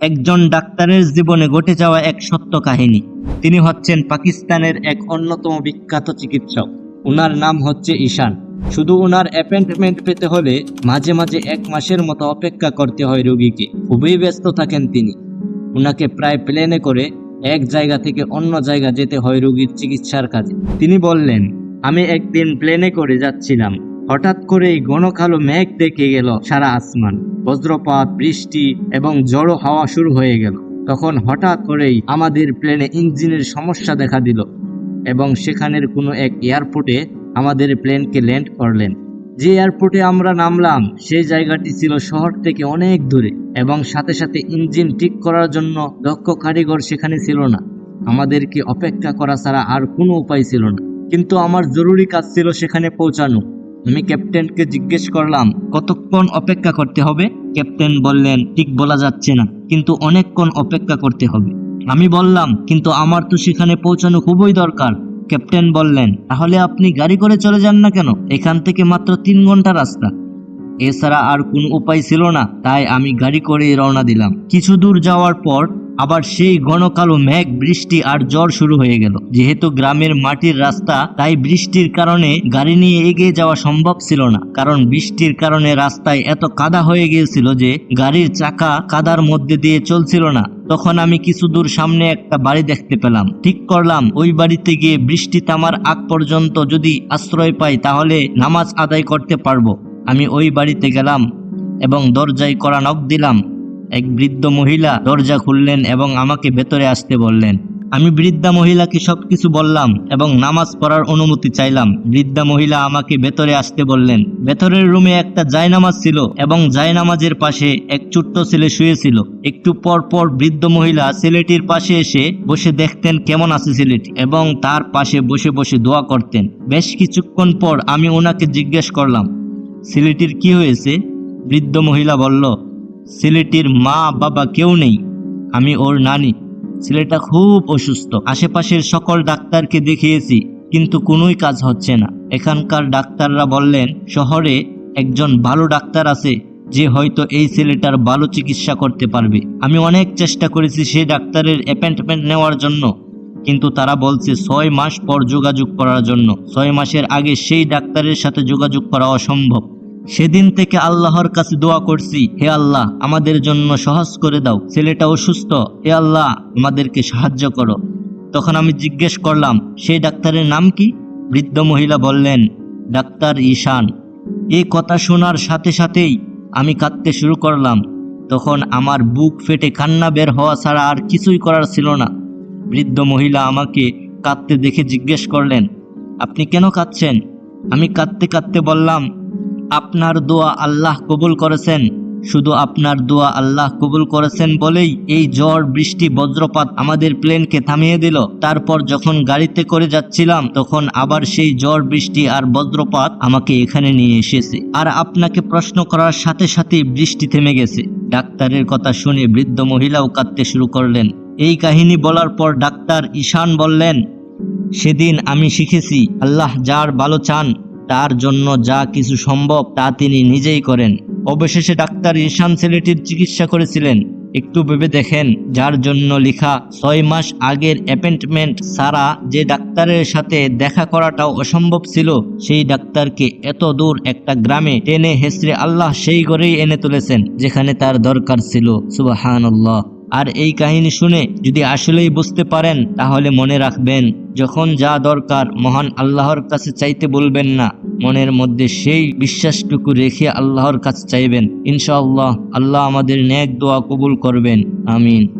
একজন ডাক্তারের জীবনে ঘটে যাওয়া এক সত্য কাহিনী। তিনি হচ্ছেন পাকিস্তানের এক অন্যতম বিখ্যাত চিকিৎসক। ওনার নাম হচ্ছে ঈশান। শুধু ওনার অ্যাপয়েন্টমেন্ট পেতে হলে মাঝে মাঝে এক মাসের মতো অপেক্ষা করতে হয় রোগীকে। খুবই ব্যস্ত থাকেন তিনি। ওনাকে প্রায় প্লেনে করে এক জায়গা থেকে অন্য জায়গা যেতে হয় রোগীর চিকিৎসার কাজে। তিনি বললেন, আমি একদিন প্লেনে করে যাচ্ছিলাম। হঠাৎ করেই ঘন কালো মেঘ দেখে গেল সারা আসমান। বজ্রপাত, বৃষ্টি এবং জড়ো হাওয়া শুরু হয়ে গেল। তখন হঠাৎ করেই আমাদের প্লেনে ইঞ্জিনের সমস্যা দেখা দিল এবং সেখানের কোনো এক এয়ারপোর্টে আমাদের প্লেনকে ল্যান্ড করলেন। যে এয়ারপোর্টে আমরা নামলাম সেই জায়গাটি ছিল শহর থেকে অনেক দূরে এবং সাথে সাথে ইঞ্জিন ঠিক করার জন্য দক্ষ কারিগর সেখানে ছিল না। আমাদেরকে অপেক্ষা করা ছাড়া আর কোনো উপায় ছিল না। কিন্তু আমার জরুরি কাজ ছিল সেখানে পৌঁছানো। আমি ক্যাপ্টেনকে জিজ্ঞেস করলাম, কতক্ষণ অপেক্ষা করতে হবে? ক্যাপ্টেন বললেন, ঠিক বলা যাচ্ছে না, কিন্তু অনেকক্ষণ অপেক্ষা করতে হবে। আমি বললাম, কিন্তু আমার তো সেখানে পৌঁছানো খুবই দরকার। ক্যাপ্টেন বললেন, তাহলে আপনি গাড়ি করে চলে যান না কেন? এখান থেকে মাত্র তিন ঘণ্টা রাস্তা। এছাড়া আর কোনো উপায় ছিল না, তাই আমি গাড়ি করে রওনা দিলাম। কিছু দূর যাওয়ার পর আবার সেই ঘন কালো মেঘ, বৃষ্টি আর জ্বর শুরু হয়ে গেল। যেহেতু গ্রামের মাটির রাস্তা, তাই বৃষ্টির কারণে গাড়ি নিয়ে এগিয়ে যাওয়া সম্ভব ছিল না। কারণ বৃষ্টির কারণে রাস্তায় এত কাদা হয়ে গিয়েছিল যে গাড়ির চাকা কাদার মধ্যে দিয়ে চলছিল না। তখন আমি কিছু দূর সামনে একটা বাড়ি দেখতে পেলাম। ঠিক করলাম, ওই বাড়িতে গিয়ে বৃষ্টি থামার আগ পর্যন্ত যদি আশ্রয় পাই, তাহলে নামাজ আদায় করতে পারব। আমি ওই বাড়িতে গেলাম এবং দরজায় করা নখ দিলাম। এক বৃদ্ধ মহিলা দরজা খুললেন এবং আমাকে ভেতরে আসতে বললেন। আমি বৃদ্ধা মহিলাকে সবকিছু বললাম এবং নামাজ পড়ার অনুমতি চাইলাম। বৃদ্ধা মহিলা আমাকে ভেতরে আসতে বললেন। ভেতরের রুমে একটা জায়নামাজ ছিল এবং জায়নামাজের পাশে এক ছোট্ট ছেলে শুয়েছিল। একটু পর পর বৃদ্ধ মহিলা ছেলেটির পাশে এসে বসে দেখতেন কেমন আছে ছেলেটি এবং তার পাশে বসে বসে দোয়া করতেন। বেশ কিছুক্ষণ পর আমি ওনাকে জিজ্ঞেস করলাম, ছেলেটির কি হয়েছে? বৃদ্ধ মহিলা বলল ছেলেটির মা, বাবা কেউ নেই। আমি ওর নানি। ছেলেটা খুব অসুস্থ। আশেপাশের সকল ডাক্তারকে দেখিয়েছি, কিন্তু কোনোই কাজ হচ্ছে না। এখানকার ডাক্তাররা বললেন, শহরে একজন ভালো ডাক্তার আছে, যে হয়তো এই ছেলেটার ভালো চিকিৎসা করতে পারবে। আমি অনেক চেষ্টা করেছি সেই ডাক্তারের অ্যাপয়েন্টমেন্ট নেওয়ার জন্য, কিন্তু তারা বলছে ছয় মাস পর যোগাযোগ করার জন্য। ছয় মাসের আগে সেই ডাক্তারের সাথে যোগাযোগ করা অসম্ভব। সেদিন থেকে আল্লাহর কাছে দোয়া করছি, হে আল্লাহ, আমাদের জন্য সহজ করে দাও। ছেলেটা অসুস্থ, হে আল্লাহ, আমাদেরকে সাহায্য করো। তখন আমি জিজ্ঞেস করলাম সেই ডাক্তারের নাম কি? বৃদ্ধ মহিলা বললেন, ডাক্তার ঈশান। এই কথা শোনার সাথে সাথেই আমি কাঁদতে শুরু করলাম। তখন আমার বুক ফেটে কান্না বের হওয়া ছাড়া আর কিছুই করার ছিল না। বৃদ্ধ মহিলা আমাকে কাঁদতে দেখে জিজ্ঞেস করলেন, আপনি কেন কাঁদছেন? আমি কাঁদতে কাঁদতে বললাম আপনার দোয়া আল্লাহ কবুল করেছেন। শুধু আপনার দোয়া আল্লাহ কবুল করেছেন বলেই এই ঝড়, বৃষ্টি, বজ্রপাত আমাদের প্লেনকে থামিয়ে দিল। তারপর যখন গাড়িতে করে যাচ্ছিলাম, তখন আবার সেই ঝড়, বৃষ্টি আর বজ্রপাত আমাকে এখানে নিয়ে এসেছে। আর আপনাকে প্রশ্ন করার সাথে সাথে বৃষ্টি থেমে গেছে। ডাক্তারের কথা শুনে বৃদ্ধ মহিলাও কাঁদতে শুরু করলেন। এই কাহিনী বলার পর ডাক্তার ঈশান বললেন, সেদিন আমি শিখেছি, আল্লাহ যার ভালো চান তার জন্য যা কিছু সম্ভব তা তিনি নিজেই করেন। অবশেষে ডাক্তার ঈশান ছেলেটির চিকিৎসা করেছিলেন। একটু ভেবে দেখেন, যার জন্য লেখা ছয় মাস আগের অ্যাপয়েন্টমেন্ট ছাড়া যে ডাক্তারের সাথে দেখা করাটাও অসম্ভব ছিল, সেই ডাক্তারকে এত দূর একটা গ্রামে টেনে হেসড়ে আল্লাহ সেই ঘরেই এনে তুলেছেন, যেখানে তার দরকার ছিল। সুবাহান আর এই কাহিনী শুনে যদি আসলেই বুঝতে পারেন, তাহলে মনে রাখবেন, যখন যা দরকার মহান আল্লাহর কাছে চাইতে বলবেন না, মনের মধ্যে সেই বিশ্বাসটুকু রেখে আল্লাহর কাছে চাইবেন। ইনশাআল্লাহ, আল্লাহ আমাদের ন্যাক দোয়া কবুল করবেন। আমিন।